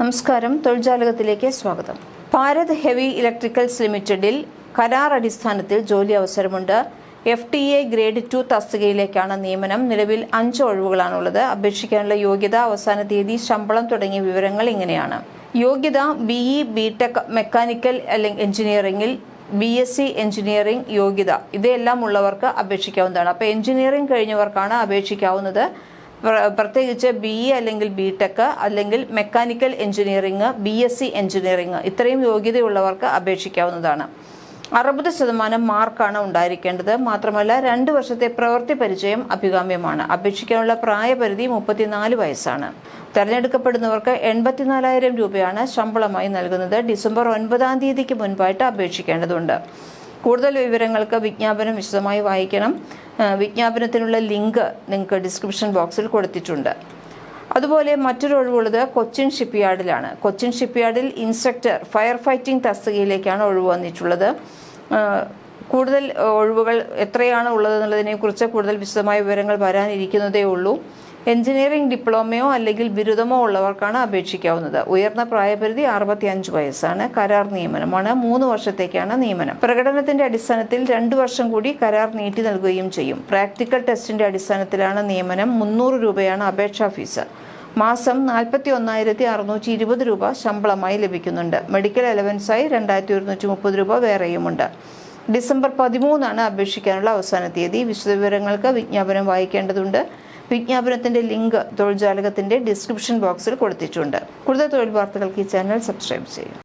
നമസ്കാരം. തൊഴിൽജാലകത്തിലേക്ക് സ്വാഗതം. Bharat heavy electricals ലിമിറ്റഡിൽ കരാർ അടിസ്ഥാനത്തിൽ ജോലി അവസരമുണ്ട്. F T A grade two തസ്തികയിലേക്കാണ് നിയമനം. നിലവിൽ അഞ്ച് ഒഴിവുകളാണുള്ളത്. അപേക്ഷിക്കാനുള്ള യോഗ്യത അവസാന തീയതി ശമ്പളം തുടങ്ങിയ വിവരങ്ങൾ ഇങ്ങനെയാണ്. യോഗ്യത B E B tech mechanical അല്ലെങ്കിൽ എഞ്ചിനീയറിംഗിൽ ബി എസ് സി എഞ്ചിനീയറിംഗ് യോഗ്യത. ഇതെല്ലാം ഉള്ളവർക്ക് അപേക്ഷിക്കാവുന്നതാണ്. അപ്പോൾ എഞ്ചിനീയറിംഗ് കഴിഞ്ഞവർക്കാണ് അപേക്ഷിക്കാവുന്നത്. പ്രത്യേകിച്ച് ബി ഇ അല്ലെങ്കിൽ ബി ടെക് അല്ലെങ്കിൽ mechanical engineering B S C engineering ഇത്രയും യോഗ്യതയുള്ളവർക്ക് അപേക്ഷിക്കാവുന്നതാണ്. അറുപത് ശതമാനം മാർക്കാണ് ഉണ്ടായിരിക്കേണ്ടത്. മാത്രമല്ല രണ്ട് വർഷത്തെ പ്രവൃത്തി പരിചയം അഭികാമ്യമാണ്. അപേക്ഷിക്കാനുള്ള പ്രായപരിധി മുപ്പത്തിനാല് വയസ്സാണ്. തെരഞ്ഞെടുക്കപ്പെടുന്നവർക്ക് എൺപത്തിനാലായിരം രൂപയാണ് ശമ്പളമായി നൽകുന്നത്. ഡിസംബർ ഒൻപതാം തീയതിക്ക് മുൻപായിട്ട് അപേക്ഷിക്കേണ്ടതുണ്ട്. കൂടുതൽ വിവരങ്ങൾക്ക് വിജ്ഞാപനം വിശദമായി വായിക്കണം. വിജ്ഞാപനത്തിനുള്ള ലിങ്ക് നിങ്ങൾക്ക് ഡിസ്ക്രിപ്ഷൻ ബോക്സിൽ കൊടുത്തിട്ടുണ്ട്. അതുപോലെ മറ്റൊരു ഒഴിവുള്ളത് കൊച്ചിൻ ഷിപ്പ്യാർഡിലാണ്. കൊച്ചിൻ ഷിപ്പ്യാർഡിൽ ഇൻസ്ട്രക്ടർ ഫയർ ഫൈറ്റിംഗ് തസ്തികയിലേക്കാണ് ഒഴിവ് വന്നിട്ടുള്ളത്. കൂടുതൽ ഒഴിവുകൾ എത്രയാണ് ഉള്ളതെന്നുള്ളതിനെക്കുറിച്ച് കൂടുതൽ വിശദമായ വിവരങ്ങൾ വരാനിരിക്കുന്നതേ ഉള്ളൂ. എഞ്ചിനീയറിംഗ് ഡിപ്ലോമയോ അല്ലെങ്കിൽ ബിരുദമോ ഉള്ളവർക്കാണ് അപേക്ഷിക്കാവുന്നത്. ഉയർന്ന പ്രായപരിധി അറുപത്തി അഞ്ച് വയസ്സാണ്. കരാർ നിയമനമാണ്. മൂന്ന് വർഷത്തേക്കാണ് നിയമനം. പ്രകടനത്തിന്റെ അടിസ്ഥാനത്തിൽ രണ്ടു വർഷം കൂടി കരാർ നീട്ടി നൽകുകയും ചെയ്യും. പ്രാക്ടിക്കൽ ടെസ്റ്റിന്റെ അടിസ്ഥാനത്തിലാണ് നിയമനം. മുന്നൂറ് രൂപയാണ് അപേക്ഷാ ഫീസ്. മാസം നാൽപ്പത്തി ഒന്നായിരത്തി അറുന്നൂറ്റി ഇരുപത് രൂപ ശമ്പളമായി ലഭിക്കുന്നുണ്ട്. മെഡിക്കൽ അലവൻസായി രണ്ടായിരത്തി ഒരുന്നൂറ്റി മുപ്പത് രൂപ വേറെയുമുണ്ട്. ഡിസംബർ പതിമൂന്നാണ് അപേക്ഷിക്കാനുള്ള അവസാന തീയതി. വിശദവിവരങ്ങൾക്ക് വിജ്ഞാപനം വായിക്കേണ്ടതുണ്ട്. വിജ്ഞാപനത്തിന്റെ ലിങ്ക് തൊഴിൽ ജാലകത്തിന്റെ ഡിസ്ക്രിപ്ഷൻ ബോക്സിൽ കൊടുത്തിട്ടുണ്ട്. കൂടുതൽ തൊഴിൽ വാർത്തകൾക്ക് ഈ ചാനൽ സബ്സ്ക്രൈബ് ചെയ്യും.